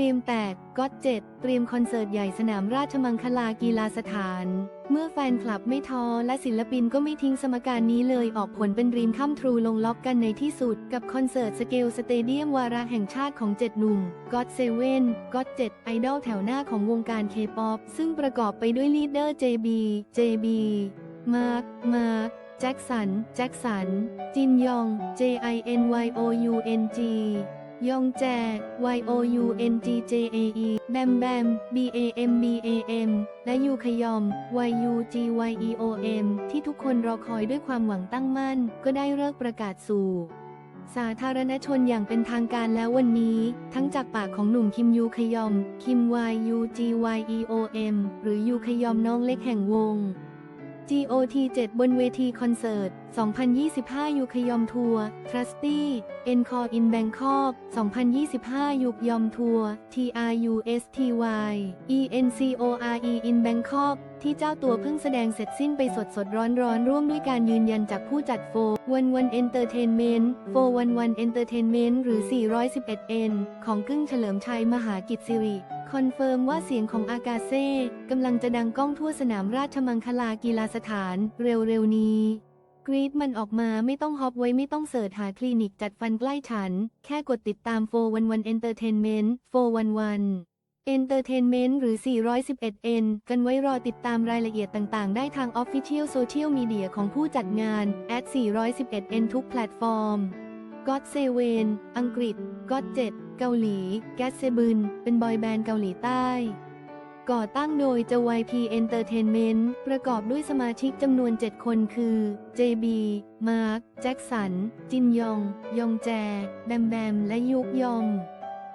รียมแตกก็เจ็ดเตรียมคอนเสิร์ตใหญ่สนามราชมังคลากีฬาสถาน เมื่อแฟนคลับไม่ท้อและศิลปินก็ไม่ทิ้งสมการนี้เลยออกผลเป็นรีมข้ามทรูลงล็อกกันในที่สุด กับคอนเสิร์ตสเกลสเตเดียมวาระแห่งชาติของเจ็ดหนุ่มก็เซเว่นก็เจ็ดไอดอลแถวหน้าของวงการเคป๊อปซึ่งประกอบไปด้วยลีดเดอร์ JB JB มาร์คมาร์คแจ็คสัน แจ็คสัน จินยอง J I N Y O U N G ยองแจ Y O U N G J A E แบมแบม B A M B A M และยูขยอม Y U G Y E O M ที่ทุกคนรอคอยด้วยความหวังตั้งมั่น ก็ได้เลิกประกาศสู่ สาธารณชนอย่างเป็นทางการแล้ววันนี้ ทั้งจากปากของหนุ่มคิมยูขยอม คิม Y U G Y E O M หรือยูขยอมน้องเล็กแห่งวง GOT 7 บนเวทีคอนเสิร์ต 2025ยูคยอมทัวร์ Trusty Encore in Bangkok 2025 ยุกยอมทัวร์ TRUSTY ENCORE in Bangkok ที่เจ้าตัวเพิ่งแสดงเสร็จสิ้นไปสดสดร้อนร้อนร่วมด้วยการยืนยันจากผู้จัดโฟวันวันเอนเตอร์เทนเมนต์โฟวันวันเอนเตอร์เทนเมนต์หรือ 411N ของกึ้งเฉลิมชัยมหากิจสิริ คอนเฟิร์มว่าเสียงของอากาเซ่กำลังจะดังก้องทั่วสนามราชมังคลากีฬาสถานเร็วๆนี้ กรีดมันออกมาไม่ต้องฮอปไว้ไม่ต้องเสิร์ชหาคลินิกจัดฟันใกล้ฉัน แค่กดติดตาม 411 Entertainment 411 Entertainment หรือ 411N กันไว้รอติดตามรายละเอียดต่างๆ ได้ทาง Official Social Media ของผู้จัดงาน at 411N ทุกแพลตฟอร์มก็ d เซเวนอังกฤษก็ d 7เกาหลี แกสเซบึน เป็นบอยแบนด์เกาหลีใต้ ก่อตั้งโดยจ YP Entertainment ประกอบด้วยสมาชิกจำนวน 7 คนคือ JB มาร์ค แจ็คสัน จินยอง ยองแจ แบมแบม และยุกยอม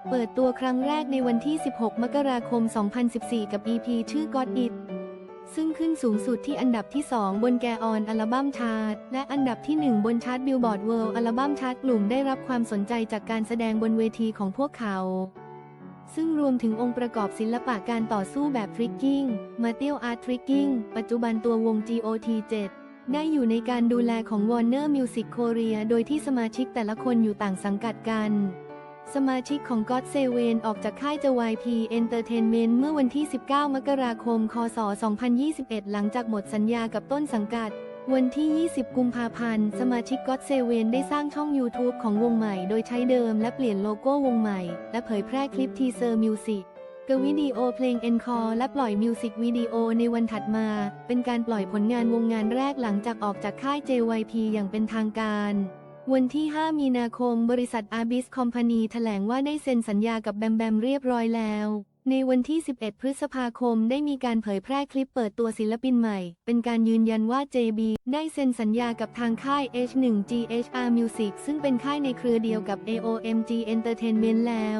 เปิดตัวครั้งแรกในวันที่ 16 มกราคม 2014 กับ EP ชื่อ God It ซึ่งขึ้นสูงสุดที่อันดับที่ 2 บนแกออนอัลบั้มชาร์ตและอันดับที่ 1 บนชาร์ตบิลบอร์ดเวิลด์อัลบั้มชาร์ตกลุ่มได้รับความสนใจจากการแสดงบนเวทีของพวกเขา ซึ่งรวมถึงองค์ประกอบศิลปะการต่อสู้แบบทริกกิ้งมาเตียลอาร์ตทริกกิ้งปัจจุบันตัววง GOT 7 ได้อยู่ในการดูแลของ Warner Music Korea โดยที่สมาชิกแต่ละคนอยู่ต่างสังกัดกัน สมาชิกของ God s e v e n ออกจากค่าย JYP Entertainment เมื่อวันที่ 19 มกราคม คศ 2021 หลังจากหมดสัญญากับต้นสังกัด วันที่ 20 กุมภาพันธ์ สมาชิก God s e v e n ได้สร้างช่อง YouTube ของวงใหม่ โดยใช้เดิมและเปลี่ยนโลโก้วงใหม่ และเผยแพร่คลิปทีเซอร์มิวสิกกวิดีโอเพลง Encore และปล่อยมิวสิกวิดีโอในวันถัดมา เป็นการปล่อยผลงานวงงานแรกหลังจากออกจากค่าย JYP อย่างเป็นทางการ วันที่ 5 มีนาคม บริษัท Arbis Company แถลงว่าได้เซ็นสัญญากับแบมแบมเรียบร้อยแล้ว ในวันที่ 11 พฤษภาคมได้มีการเผยแพร่คลิปเปิดตัวศิลปินใหม่ เป็นการยืนยันว่า JB ได้เซ็นสัญญากับทางค่าย H1 GHR Music ซึ่งเป็นค่ายในเครือเดียวกับ AOMG Entertainment แล้ว